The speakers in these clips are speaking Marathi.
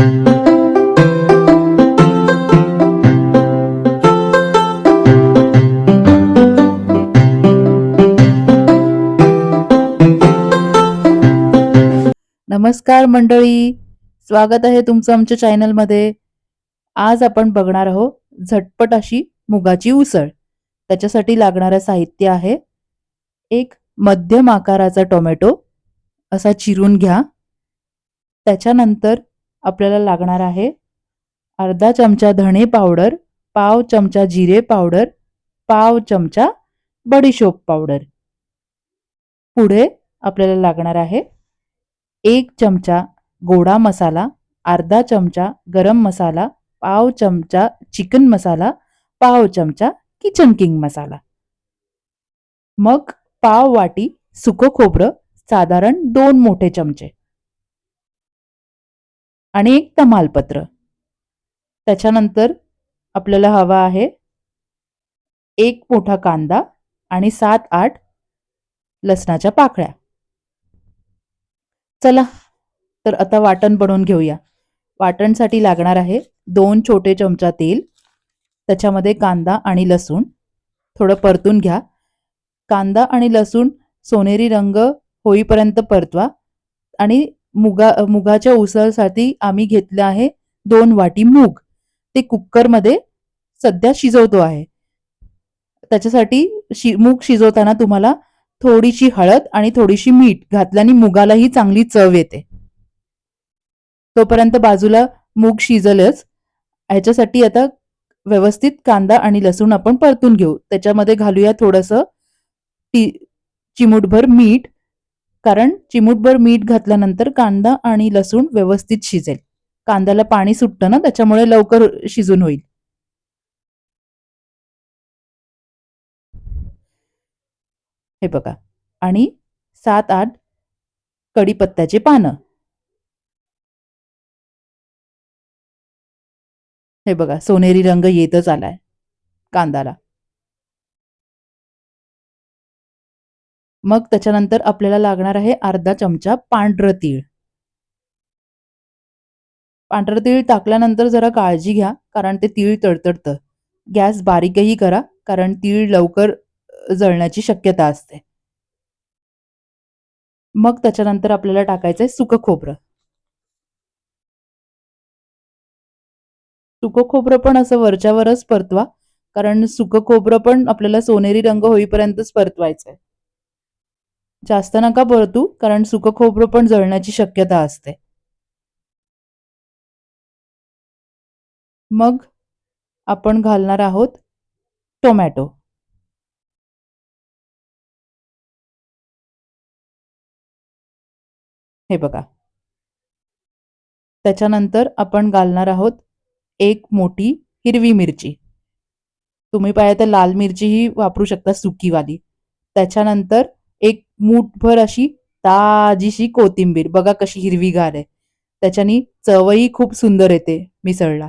नमस्कार मंडळी. स्वागत आहे तुमचं आमच्या चॅनलमध्ये. आज आपण बघणार आहोत झटपट अशी मुगाची उसळ. त्याच्यासाठी लागणारं साहित्य आहे एक मध्यम आकाराचा टोमॅटो. असा चिरून घ्या. त्याच्यानंतर आपल्याला लागणार आहे. अर्धा चमचा धणे पावडर पाव चमचा जिरे पावडर पाव चमचा बडीशोप पावडर पुढे आपल्याला लागणार आहे एक चमचा गोडा मसाला अर्धा चमचा गरम मसाला पाव चमचा चिकन मसाला पाव चमचा किचन किंग मसाला. मग पाव वाटी सुकं खोबरं साधारण दोन मोठे चमचे. आणि एक तमालपत्र. त्याच्यानंतर आपल्याला हवा आहे एक मोठा कांदा आणि सात आठ लसणाच्या पाकळ्या. चला तर आता वाटण बनवून घेऊया. वाटणसाठी लागणार आहे दोन छोटे चमचा तेल त्याच्यामध्ये कांदा आणि लसूण. थोडं परतून घ्या. कांदा आणि लसूण सोनेरी रंग होईपर्यंत परतवा आणि मुगा मुगाच्या उसळसाठी आम्ही घेतलं आहे दोन वाटी मूग. ते कुकरमध्ये सध्या शिजवतो आहे. त्याच्यासाठी शि मूग शिजवताना तुम्हाला थोडीशी हळद आणि थोडीशी मीठ घातल्याने मुगालाही चांगली चव येते. तोपर्यंत बाजूला मूग शिजलच. ह्याच्यासाठी आता व्यवस्थित कांदा आणि लसूण आपण परतून घेऊ. त्याच्यामध्ये घालूया थोडस चिमूटभर मीठ कारण चिमूटभर मीठ घातल्यानंतर कांदा आणि लसूण व्यवस्थित शिजेल. कांद्याला पाणी सुटतं ना त्याच्यामुळे लवकर शिजून होईल. हे बघा. आणि सात आठ कढीपत्त्याचे पानं. हे बघा सोनेरी रंग येतच आलाय कांदाला मग त्याच्यानंतर आपल्याला लागणार आहे अर्धा चमचा पांढरं तीळ. पांढरं तीळ टाकल्यानंतर जरा काळजी घ्या कारण ते तीळ तडतडतं. गॅस बारीकही करा कारण तीळ लवकर जळण्याची शक्यता असते. मग त्याच्यानंतर आपल्याला टाकायचंय सुकं खोबरं. सुकं खोबरं पण असं वरच्यावरच परतवा कारण सुकं खोबरं पण आपल्याला सोनेरी रंग होईपर्यंतच परतवायचंय. जास्त नका परतू कारण सुकं खोबरं पण जळण्याची शक्यता असते. मग आपण घालणार आहोत टोमॅटो. हे बघा. त्याच्यानंतर आपण घालणार आहोत एक मोठी हिरवी मिरची. तुम्ही पाहिजे तर लाल मिरचीही वापरू शकता सुकीवाली. त्याच्यानंतर मूठभर अशी ताजीशी कोथिंबीर. बघा कशी हिरवीगार आहे. त्याच्यानी चवही खूप सुंदर येते मिसळला.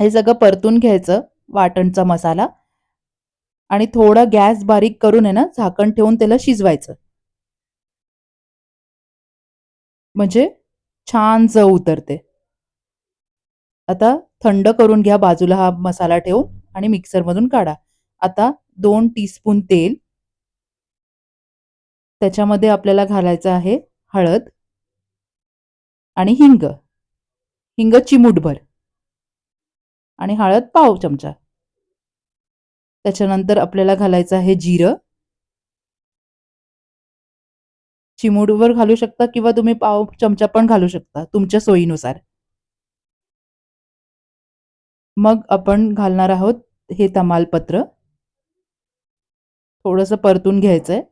हे सगळं परतून घ्यायचं वाटणचा मसाला. आणि थोडा गॅस बारीक करून आहे ना झाकण ठेवून त्याला शिजवायचं. म्हणजे छान चव उतरते. आता थंड करून घ्या बाजूला हा मसाला ठेवून आणि मिक्सरमधून काढा. आता दोन टीस्पून तेल त्याच्यामध्ये आपल्याला घालायचं आहे हळद आणि हिंग. हिंग चिमूटभर. आणि हळद पाव चमचा. त्याच्यानंतर आपल्याला घालायचं आहे जिरं. चिमूटभर घालू शकता किंवा तुम्ही पाव चमचा पण घालू शकता तुमच्या सोयीनुसार. मग आपण घालणार आहोत हे तमालपत्र. थोडस परतून घ्यायचंय.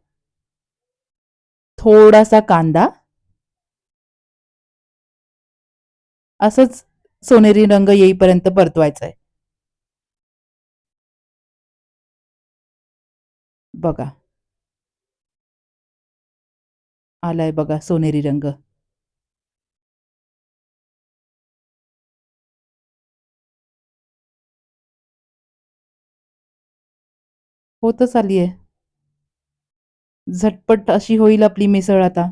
थोडासा कांदा. असंच सोनेरी रंग येईपर्यंत परतवायचा आहे बघा. आलाय बघा सोनेरी रंग. होतच आली आहे झटपट अशी होईल आपली मिसळ आता.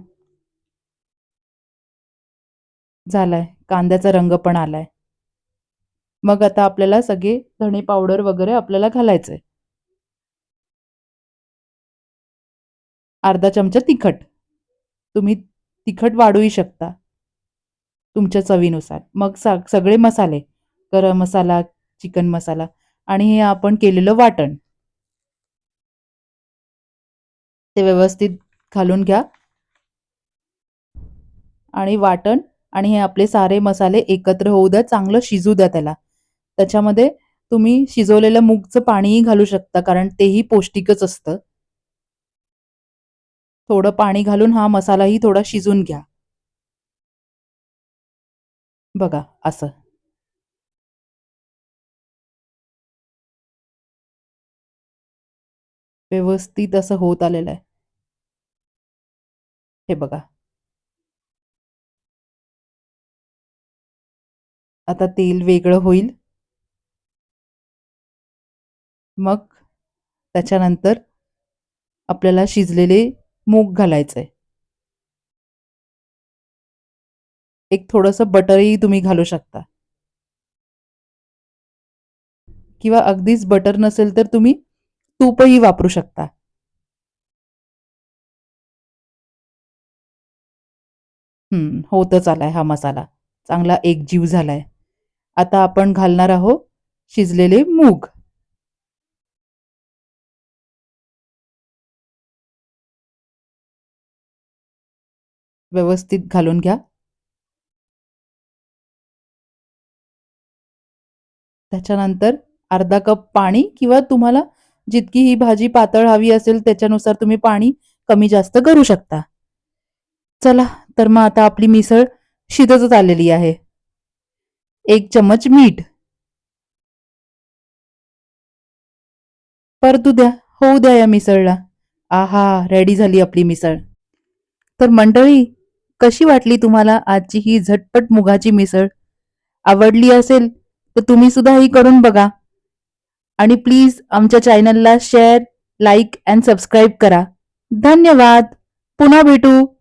झालाय. कांद्याचा रंग पण आलाय. मग आता आपल्याला सगळे धणे पावडर वगैरे आपल्याला घालायचंय. अर्धा चमचा तिखट. तुम्ही तिखट वाढूही शकता. तुमच्या चवीनुसार. मग सा सगळे मसाले. गरम मसाला चिकन मसाला आणि हे आपण केलेलं वाटण. ते व्यवस्थित घालून घ्या. आणि वाटण आणि हे आपले सारे मसाले एकत्र होऊ द्या चांगलं शिजू द्या त्याला. त्याच्यामध्ये तुम्ही शिजवलेलं मूगचं पाणीही घालू शकता कारण तेही पौष्टिकच असतं. थोडं पाणी घालून हा मसालाही थोडा शिजून घ्या. बघा असं. व्यवस्थित असं होत आलेलं आहे. हे बघा. आता तेल वेगळं होईल. मग त्याच्यानंतर आपल्याला शिजलेले मूग घालायचंय. एक थोडंसं बटरही तुम्ही घालू शकता. किंवा अगदीच बटर नसेल तर तुम्ही तूपही वापरू शकता. होतच आलाय हा मसाला. चांगला एकजीव झालाय. आता आपण घालणार आहोत शिजलेले मूग. व्यवस्थित घालून घ्या. त्याच्यानंतर अर्धा कप पाणी किंवा तुम्हाला जितकी ही भाजी पातळ हवी असेल त्याच्यानुसार तुम्ही पाणी कमी जास्त करू शकता. चला तर मग आता आपली मिसळ शिजतच आलेली आहे. एक चमच मीठ. परतू द्या होऊ द्या या मिसळला. आहा रेडी झाली आपली मिसळ. तर मंडळी कशी वाटली तुम्हाला आजची ही झटपट मुगाची मिसळ? आवडली असेल तर तुम्ही सुद्धा ही करून बघा. आणि प्लीज आमच्या चॅनलला शेअर लाईक अँड सबस्क्राईब करा. धन्यवाद. पुन्हा भेटू.